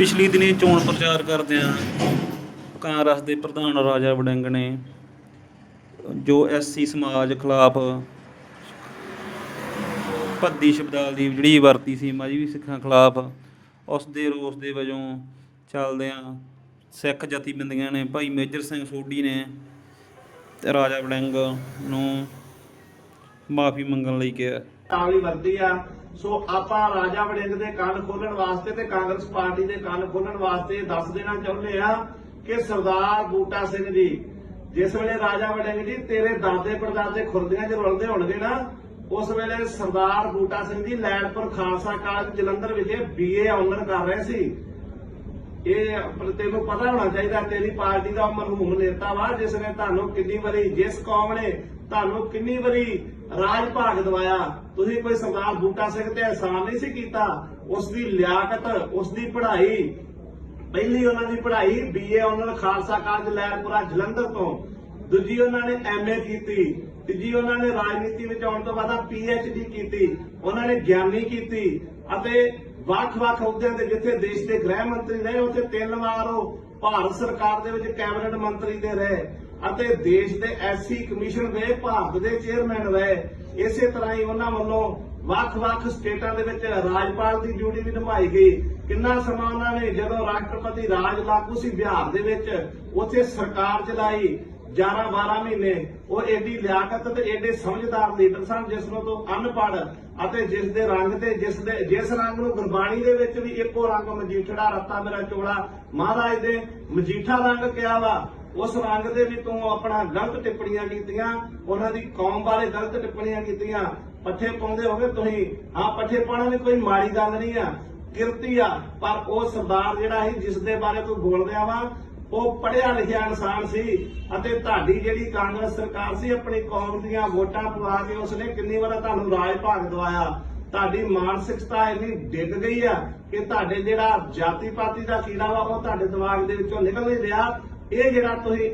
ਪਿਛਲੀ ਦਿਨੀ ਚੋਣ ਪ੍ਰਚਾਰ ਕਰਦਿਆਂ ਕਾਂਗਰਸ ਦੇ ਪ੍ਰਧਾਨ ਰਾਜਾ ਵੜਿੰਗ ਨੇ ਜੋ ਐਸਸੀ ਸਮਾਜ ਖਿਲਾਫ ਭੱਦੀ ਸ਼ਬਦਾਵਲੀ ਦੀ ਜਿਹੜੀ ਵਰਤੀ ਸੀ ਮਜਬੀ ਸਿੱਖਾਂ ਖਿਲਾਫ, ਉਸ ਦੇ ਰੋਸ ਦੇ ਵਜੋਂ ਚੱਲਦਿਆਂ ਸਿੱਖ ਜਥੇਬੰਦੀਆਂ ਨੇ ਭਾਈ ਮੇਜਰ ਸਿੰਘ ਸੋਢੀ ਨੇ ਰਾਜਾ ਵੜਿੰਗ ਨੂੰ ਮਾਫੀ ਮੰਗਣ ਲਈ ਕਿਹਾ। ਤਾਲੀ ਵਰਦੀ ਆ। ਸੋ ਆਪਾਂ ਰਾਜਾ ਵੜਿੰਗ ਦੇ ਕੰਨ ਖੋਲਣ ਵਾਸਤੇ ਤੇ ਕਾਂਗਰਸ ਪਾਰਟੀ ਦੇ ਕੰਨ ਖੋਲਣ ਵਾਸਤੇ ਦੱਸ ਦੇਣਾ ਚਾਹੁੰਦੇ ਆ ਕਿ ਸਰਦਾਰ ਬੂਟਾ ਸਿੰਘ ਜੀ, ਜਿਸ ਵੇਲੇ ਰਾਜਾ ਵੜਿੰਗ ਜੀ ਤੇਰੇ ਦਾਦੇ ਪੜਦਾਦੇ ਖੁਰਦੀਆਂ 'ਚ ਰੁਲਦੇ ਹੋਣਗੇ ਨਾ, ਉਸ ਵੇਲੇ ਸਰਦਾਰ ਬੂਟਾ ਸਿੰਘ ਜੀ ਲੈਣਪੁਰ ਖਾਲਸਾ ਕਾਲਜ ਜਲੰਧਰ ਵਿਖੇ ਬੀਏ ਆਨਰ ਕਰ ਰਹੇ ਸੀ। ਇਹ ਤੈਨੂੰ ਪਤਾ ਹੋਣਾ ਚਾਹੀਦਾ ਤੇਰੀ ਪਾਰਟੀ ਦਾ ਮਰਹੂਮ ਨੇਤਾ ਵਾ, ਜਿਸ ਨੇ ਤੁਹਾਨੂੰ ਕਿੰਨੀ ਵਾਰੀ ਜਿਸ ਕੌਮ ਨੇ ਤੁਹਾਨੂੰ ਕਿੰਨੀ ਵਾਰੀ ਰਾਜ ਭਾਗ ਦਵਾਇਆ? ਤੁਸੀਂ ਕੋਈ ਸਰਦਾਰ ਬੂਟਾ ਸਿੰਘ ਤੇ ਅਹਿਸਾਨ ਨਹੀਂ ਸੀ ਕੀਤਾ? ਉਸ ਦੀ ਲਿਆਕਤ ਉਸ ਦੀ ਪੜ੍ਹਾਈ, ਪਹਿਲੀ ਉਹਨਾਂ ਦੀ ਪੜ੍ਹਾਈ ਬੀਏ ਆਨਰ ਖਾਲਸਾ ਕਾਲਜ ਲੈਰਪੁਰਾ ਜਲੰਧਰ ਤੋਂ। ਦੂਜੀ ਉਹਨਾਂ ਨੇ ਐਮਏ ਕੀਤੀ। ਤੀਜੀ ਉਹਨਾਂ ਨੇ ਰਾਜਨੀਤੀ ਵਿੱਚ ਆਉਣ ਤੋਂ ਬਾਅਦ ਪੀਐਚਡੀ ਕੀਤੀ। ਉਹਨਾਂ ਨੇ ਗਿਆਨੀ ਕੀਤੀ। ਅਤੇ ਵੱਖ-ਵੱਖ ਅਹੁਦਿਆਂ ਤੇ ਜਿੱਥੇ ਦੇਸ਼ ਦੇ ਗ੍ਰਹਿ ਮੰਤਰੀ ਰਹੇ, ਉੱਥੇ ਤਿੰਨ ਵਾਰ ਉਹ ਭਾਰਤ ਸਰਕਾਰ ਦੇ ਵਿੱਚ ਕੈਬਨਿਟ ਮੰਤਰੀ ਦੇ ਰਹੇ। ਅਤੇ ਦੇਸ਼ ਦੇ ਐਸਸੀ ਕਮਿਸ਼ਨ ਦੇ ਭਾਰਤ ਦੇ ਚੇਅਰਮੈਨ ਰਹੇ ਇਸੇ ਤਰ੍ਹਾਂ ਹੀ ਉਹਨਾਂ ਵੱਲੋਂ ਵੱਖ-ਵੱਖ ਸਟੇਟਾਂ ਦੇ ਵਿੱਚ ਰਾਜਪਾਲ ਦੀ ਡਿਊਟੀ ਵੀ ਨਿਭਾਈ ਗਈ। ਕਿੰਨਾ ਸਮਾਂ ਉਹਨਾਂ ਨੇ ਜਦੋਂ ਰਾਸ਼ਟਰਪਤੀ ਰਾਜ ਲਾਗੂ ਸੀ ਬਿਹਾਰ ਦੇ ਵਿੱਚ, ਉੱਥੇ ਸਰਕਾਰ ਚਲਾਈ 11 12 ਮਹੀਨੇ, ਉਹ ਏਡੀ ਲਿਆਕਤ ਤੇ ਏਡੇ ਸਮਝਦਾਰ ਲੀਡਰ ਸਨ, ਜਿਸ ਨੂੰ ਤੋਂ ਅਨਪੜ੍ਹ ਅਤੇ ਜਿਸ ਦੇ ਰੰਗ ਤੇ ਜਿਸ ਦੇ, ਜਿਸ ਰੰਗ ਨੂੰ ਗੁਰਬਾਣੀ ਦੇ ਵਿੱਚ ਵੀ ਇੱਕੋ ਰੰਗ ਮਜੀਠੜਾ ਰੱਤਾ ਮੇਰਾ ਚੋਲਾ। ਮਹਾਰਾਜ ਦੇ ਮਜੀਠਾ ਰੰਗ ਕਿਹਾ ਵਾ ਉਸ ਰੰਗ ਦੇ ਵੀ ਤੂੰ ਆਪਣਾ ਗਲਤ ਟਿੱਪਣੀਆਂ ਕੀਤੀਆਂ, ਉਹਨਾਂ ਦੀ ਕੌਮ ਬਾਰੇ ਗਲਤ ਟਿੱਪਣੀਆਂ ਕੀਤੀਆਂ। ਪੱਠੇ ਪਾਉਂਦੇ ਹੋਗੇ ਤੁਸੀਂ। ਹਾਂ, ਪੱਠੇ ਪਾਉਣਾ ਵੀ ਕੋਈ ਮਾੜੀ ਗੱਲ ਨਹੀਂ ਆ। ਕਿਰਤੀ ਆ। ਪਰ ਉਹ ਸਰਦਾਰ ਜਿਹੜਾ ਸੀ ਜਿਸ ਦੇ ਬਾਰੇ ਤੂੰ ਬੋਲ ਵਾ, ਉਹ ਪੜ੍ਹਿਆ ਲਿਖਿਆ ਇਨਸਾਨ ਸੀ ਅਤੇ ਤੁਹਾਡੀ ਜਿਹੜੀ ਕਾਂਗਰਸ ਸਰਕਾਰ ਸੀ, ਆਪਣੀ ਕੌਮ ਦੀਆਂ ਵੋਟਾਂ ਪਵਾ ਕੇ ਉਸਨੇ ਕਿੰਨੀ ਵਾਰ ਤੁਹਾਨੂੰ ਰਾਜ ਭਾਗ ਦਵਾਇਆ। ਤੁਹਾਡੀ ਮਾਨਸਿਕਤਾ ਇੰਨੀ ਡਿੱਗ ਗਈ ਆ ਕਿ ਤੁਹਾਡੇ ਜਿਹੜਾ ਜਾਤੀ ਪਾਤੀ ਦਾ ਕੀੜਾ ਵਾ, ਉਹ ਤੁਹਾਡੇ ਦਿਮਾਗ ਦੇ ਵਿੱਚੋਂ ਨਿਕਲ ਨਹੀਂ ਰਿਹਾ। ਇਹ ਜਿਹੜਾ ਤੁਸੀਂ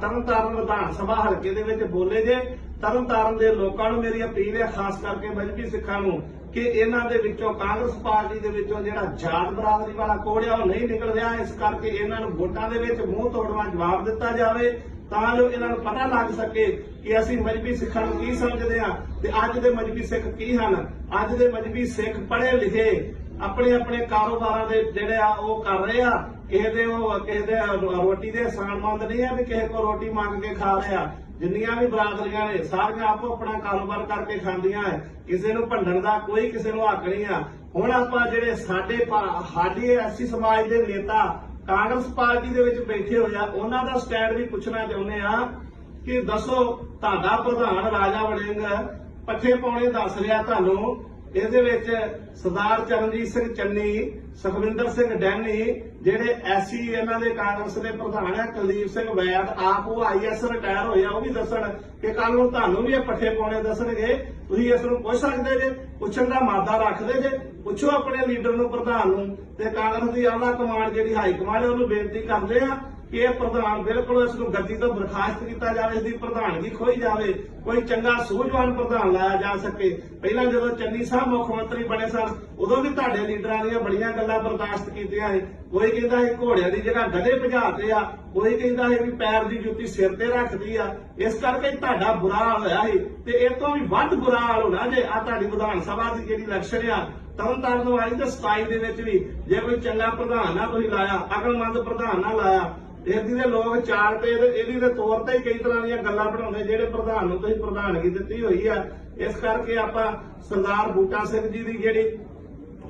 ਤਰਨਤਾਰਨ ਵਿਧਾਨ ਸਭਾ ਹਲਕੇ ਦੇ ਵਿੱਚ ਬੋਲੇ ਜੇ, ਤਰਨਤਾਰਨ ਦੇ ਲੋਕਾਂ ਨੂੰ ਮੇਰੀ ਅਪੀਲ ਹੈ, ਖਾਸ ਕਰਕੇ ਮਜਬੀ ਸਿੱਖਾਂ ਨੂੰ, ਕਿ ਇਹਨਾਂ ਦੇ ਵਿੱਚੋਂ ਕਾਂਗਰਸ ਪਾਰਟੀ ਦੇ ਵਿੱਚੋਂ ਜਿਹੜਾ ਜਾਤ ਬਰਾਦਰੀ ਵਾਲਾ ਕੋੜ ਆ, ਉਹ ਨਹੀਂ ਨਿਕਲ ਰਿਹਾ। ਇਸ ਕਰਕੇ ਇਹਨਾਂ ਨੂੰ ਵੋਟਾਂ ਦੇ ਵਿੱਚ ਮੂੰਹ ਤੋੜਵਾ ਜਵਾਬ ਦਿੱਤਾ ਜਾਵੇ, ਤਾਂ ਜੋ ਇਹਨਾਂ ਨੂੰ ਪਤਾ ਲੱਗ ਸਕੇ ਕਿ ਅਸੀਂ ਮਜਬੀ ਸਿੱਖਾਂ ਨੂੰ ਕੀ ਸਮਝਦੇ ਆ ਤੇ ਅੱਜ ਦੇ ਮਜਬੀ ਸਿੱਖ ਕੀ ਹਨ? ਅੱਜ ਦੇ ਮਜਬੀ ਸਿੱਖ ਪੜ੍ਹੇ ਲਿਖੇ ਆਪਣੇ ਆਪਣੇ ਕਾਰੋਬਾਰਾਂ ਦੇ ਜਿਹੜੇ ਆ ਉਹ ਕਰ ਰਹੇ ਆ। ਕਿਸੇ ਦੇ ਉਹ, ਕਿਸੇ ਦੇ ਰੋਟੀ ਦੇ ਆਸਾਨਮੰਦ ਨਹੀਂ ਆ ਵੀ ਕਿਸੇ ਕੋ ਰੋਟੀ ਮੰਗ ਕੇ ਖਾ ਰਹੇ ਆ। ਜਿੰਨੀਆਂ ਵੀ ਬਰਾਦਰੀਆਂ ਨੇ, ਸਾਰੀਆਂ ਆਪੋ ਆਪਣਾ ਕਾਰੋਬਾਰ ਕਰਕੇ ਖਾਂਦੀਆਂ ਐ। ਕਿਸੇ ਨੂੰ ਭੰਡਣ ਦਾ ਕੋਈ ਕਿਸੇ ਨੂੰ ਹੱਕ ਨਹੀਂ ਆ। ਹੁਣ ਆਪਾਂ ਜਿਹੜੇ ਸਾਡੇ ਸਾਡੇ ਐਸੀ ਸਮਾਜ ਦੇ ਨੇਤਾ ਕਾਂਗਰਸ ਪਾਰਟੀ ਦੇ ਵਿੱਚ ਬੈਠੇ ਹੋਏ ਆ, ਉਹਨਾਂ ਦਾ ਸਟੈਂਡ ਵੀ ਪੁੱਛਣਾ ਚਾਹੁੰਦੇ ਆ ਕਿ ਦੱਸੋ ਤੁਹਾਡਾ ਪ੍ਰਧਾਨ ਰਾਜਾ ਵੜਿੰਗ ਪੱਠੇ ਪਾਉਣੇ ਦੱਸ ਰਿਹਾ ਤੁਹਾਨੂੰ ਇਹਦੇ ਵਿੱਚ ਸਰਦਾਰ ਚਰਨਜੀਤ ਸਿੰਘ ਚੰਨੀ, ਸੁਖਵਿੰਦਰ ਸਿੰਘ ਡੈਨੀ, ਜਿਹੜੇ ਐਸੀ ਇਹਨਾਂ ਦੇ ਕਾਂਗਰਸ ਦੇ ਪ੍ਰਧਾਨ ਆ, ਕੁਲਦੀਪ ਸਿੰਘ ਵੈਦ, ਆਪ ਉਹ ਆਈਐਸ ਰਿਟਾਇਰ ਹੋਇਆ ਉਹ ਵੀ ਦੱਸਣ ਕਿ ਕੱਲ ਨੂੰ ਤੁਹਾਨੂੰ ਵੀ ਇਹ ਪੱਠੇ ਪਾਉਣੇ ਦੱਸਣਗੇ। ਤੁਸੀਂ ਇਸ ਨੂੰ ਪੁੱਛ ਸਕਦੇ ਜੇ, ਪੁੱਛਣ ਦਾ ਮਾਦਾ ਰੱਖਦੇ ਜੇ, ਪੁੱਛੋ ਆਪਣੇ ਲੀਡਰ ਨੂੰ, ਪ੍ਰਧਾਨ ਨੂੰ। ਤੇ ਕਾਂਗਰਸ ਦੀ ਆਲਾ ਕਮਾਂਡ ਜਿਹੜੀ ਹਾਈ ਕਮਾਂਡ ਉਹਨੂੰ ਬੇਨਤੀ ਕਰਦੇ ਆ ਕਿ ਇਹ ਪ੍ਰਧਾਨ ਬਿਲਕੁਲ ਇਸ ਨੂੰ ਗੱਦੀ ਤੋਂ ਬਰਖਾਸਤ ਕੀਤਾ ਜਾਵੇ, ਇਸ ਦੀ ਪ੍ਰਧਾਨਗੀ ਖੋਈ ਜਾਵੇ, ਕੋਈ ਚੰਗਾ ਸੂਝਵਾਨ ਪ੍ਰਧਾਨ ਲਾਇਆ ਜਾ ਸਕੇ। ਪਹਿਲਾਂ ਜਦੋਂ ਚੰਨੀ ਸਾਹਿਬ ਮੁੱਖ ਮੰਤਰੀ ਬਣੇ ਸਨ, ਉਦੋਂ ਵੀ ਤੁਹਾਡੇ ਲੀਡਰਾਂ ਦੀਆਂ ਬੜੀਆਂ ਗੱਲਾਂ ਬਰਦਾਸ਼ਤ ਕੀਤੀਆਂ ਸੀ। ਕੋਈ ਕਹਿੰਦਾ ਸੀ ਘੋੜਿਆਂ ਦੀ ਜਗ੍ਹਾ ਗਧੇ ਭਜਾਤੇ ਆ, ਕੋਈ ਕਹਿੰਦਾ ਸੀ ਵੀ ਪੈਰ ਦੀ ਜੁੱਤੀ ਸਿਰ ਤੇ ਰੱਖਦੀ ਆ। ਇਸ ਕਰਕੇ ਤੁਹਾਡਾ ਬੁਰਾ ਹਾਲ ਹੋਇਆ ਸੀ ਤੇ ਇਹ ਤੋਂ ਵੀ ਵੱਧ ਬੁਰਾ ਹਾਲ ਹੋਣਾ ਜੇ ਆ ਤੁਹਾਡੀ ਵਿਧਾਨ ਸਭਾ ਦੀ ਜਿਹੜੀ ਇਲੈਕਸ਼ਨ ਆ, ਤਰਨਤਾਰਨ ਵਾਲੀ ਤੇ 27 ਦੇ ਵਿੱਚ ਵੀ ਜੇ ਕੋਈ ਚੰਗਾ ਪ੍ਰਧਾਨ ਨਾ ਤੁਸੀਂ ਲਾਇਆ, ਅਕਲਮੰਦ ਪ੍ਰਧਾਨ ਨਾ ਲਾਇਆ ਇਹਦੀ ਦੇ ਲੋਕ ਚਾਰ ਤੇ ਇਹਦੀ ਦੇ ਤੌਰ ਤੇ ਹੀ ਕਈ ਤਰ੍ਹਾਂ ਦੀਆਂ ਗੱਲਾਂ ਬਣਾਉਂਦੇ, ਜਿਹੜੇ ਪ੍ਰਧਾਨ ਨੂੰ ਤੁਸੀਂ ਪ੍ਰਧਾਨਗੀ ਦਿੱਤੀ ਹੋਈ ਆ। ਇਸ ਕਰਕੇ ਆਪਾਂ ਸਰਦਾਰ ਬੂਟਾ ਸਿੰਘ ਜੀ ਦੀ ਜਿਹੜੀ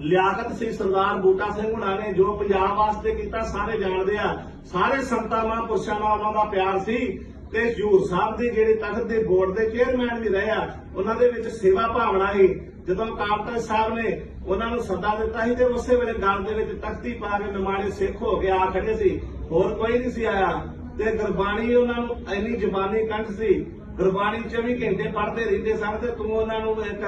ਲਿਆਕਤ ਸੀ, ਸਰਦਾਰ ਬੂਟਾ ਸਿੰਘ ਹੁਣਾਂ ਨੇ ਜੋ ਪੰਜਾਬ ਵਾਸਤੇ ਕੀਤਾ, ਸਾਰੇ ਜਾਣਦੇ ਆ। ਸਾਰੇ ਸੰਤਾਂ, ਮਹਾਂਪੁਰਸ਼ਾਂ ਨਾਲ ਉਹਨਾਂ ਦਾ ਪਿਆਰ ਸੀ ਤੇ ਹਜੂਰ ਸਾਹਿਬ ਦੇ ਜਿਹੜੇ ਤਖਤ ਦੇ ਬੋਰਡ ਦੇ ਚੇਅਰਮੈਨ ਵੀ ਰਹੇ ਆ, ਉਹਨਾਂ ਦੇ ਵਿੱਚ ਸੇਵਾ ਭਾਵਨਾ ਸੀ। ਜਦੋਂ ਕਾਪਟਨ ਸਾਹਿਬ ਨੇ ਉਹਨਾਂ ਨੂੰ ਸੱਦਾ ਦਿੱਤਾ ਸੀ, ਤੇ ਉਸੇ ਵੇਲੇ ਗਲ ਦੇ ਵਿੱਚ ਤਖਤੀ ਪਾ ਕੇ ਨਿਮਾਣੇ ਸਿੱਖ ਹੋ ਕੇ ਆ ਖੜੇ ਸੀ। ਹੋਰ ਕੋਈ ਨਹੀਂ ਸੀ ਆਇਆ। ਤੇ ਗੁਰਬਾਣੀ ਉਹਨਾਂ ਨੂੰ ਇੰਨੀ ਜ਼ਬਾਨੀ ਕੰਠ ਸੀ। ਗੁਰਬਾਣੀ 24 ਘੰਟੇ ਪੜ੍ਹਦੇ ਰਹਿੰਦੇ ਸਨ, ਤੇ ਤੂੰ ਉਹਨਾਂ ਨੂੰ ਇੱਕ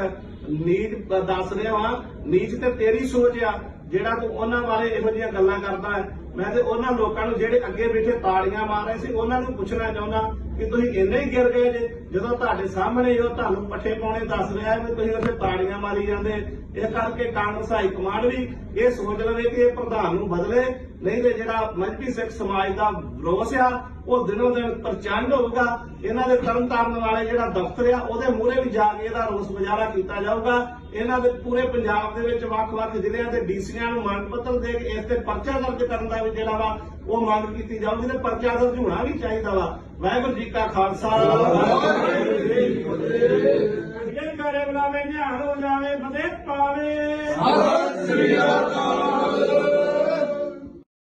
ਨੀਚ ਦੱਸ ਰਿਹਾ ਵਾ ਨੀਚ ਤੇ ਤੇਰੀ ਸੋਚ ਆ, ਜਿਹੜਾ ਤੂੰ ਉਹਨਾਂ ਬਾਰੇ ਇਹੋ ਜਿਹੀਆਂ ਗੱਲਾਂ ਕਰਦਾ ਹੈ। ਮੈਂ ਤੇ ਉਹਨਾਂ ਲੋਕਾਂ ਨੂੰ ਜਿਹੜੇ ਅੱਗੇ ਬੈਠੇ ਤਾੜੀਆਂ ਮਾਰ ਰਹੇ ਸੀ, ਉਹਨਾਂ ਨੂੰ ਪੁੱਛਣਾ ਚਾਹੁੰਦਾ ਕਿ ਤੁਸੀਂ ਇੰਨੇ ਹੀ ਗਿਰ ਗਏ ਜੇ, ਜਦੋਂ ਤੁਹਾਡੇ ਸਾਹਮਣੇ ਹੀ ਤੁਹਾਨੂੰ ਪੱਠੇ ਪਾਉਣੇ ਦੱਸ ਰਿਹਾ ਵੀ ਤੁਸੀਂ ਉੱਥੇ ਤਾੜੀਆਂ ਮਾਰੀ ਜਾਂਦੇ ਇਹ ਕਰਕੇ ਕਾਂਗਰਸ ਹਾਈ ਕਮਾਂਡ ਵੀ ਇਹ ਸੋਚ ਲਵੇ ਕਿ ਇਹ ਪ੍ਰਧਾਨ ਨੂੰ ਬਦਲੇ, ਨਹੀਂ ਤੇ ਜਿਹੜਾ ਮਜਬੀ ਸਿੱਖ ਸਮਾਜ ਦਾ ਰੋਸ ਆ, ਉਹ ਦਿਨੋਂ ਦਿਨ ਪ੍ਰਚੰਡ ਹੋਊਗਾ। ਇਹਨਾਂ ਦੇ ਤਰਨ ਤਾਰਨ ਵਾਲੇ ਜਿਹੜਾ ਦਫ਼ਤਰ ਆ, ਉਹਦੇ ਮੂਹਰੇ ਵੀ ਜਾ ਕੇ ਇਹਦਾ ਰੋਸ ਮੁਜ਼ਾਹਰਾ ਕੀਤਾ ਜਾਊਗਾ। ਇਹਨਾਂ ਦੇ ਪੂਰੇ ਪੰਜਾਬ ਦੇ ਵਿੱਚ ਵੱਖ-ਵੱਖ ਜ਼ਿਲ੍ਹਿਆਂ ਦੇ ਡੀਸੀਆਂ ਨੂੰ ਮੰਗ ਪੱਤਰ ਦੇ ਕੇ ਇਸ ਤੇ ਪਰਚਾ ਦਰਜ ਕਰਨ ਦਾ ਵੀ ਜਿਹੜਾ ਵਾ, ਉਹ ਮੰਗ ਕੀਤੀ ਜਾਊਗੀ ਤੇ ਪਰਚਾ ਦਰਜ ਹੋਣਾ ਵੀ ਚਾਹੀਦਾ ਵਾ। ਵਾਹਿਗੁਰੂ ਜੀ ਕਾ ਖਾਲਸਾ। ਵਾਹਿਗੁਰੂ ਜੀ ਕੀ ਫਤਿਹ। ਜੇ ਕਰੇ ਬੁਲਾਵੇ ਨਿਹਾਲ ਹੋ ਜਾਵੇ ਫਤਿਹ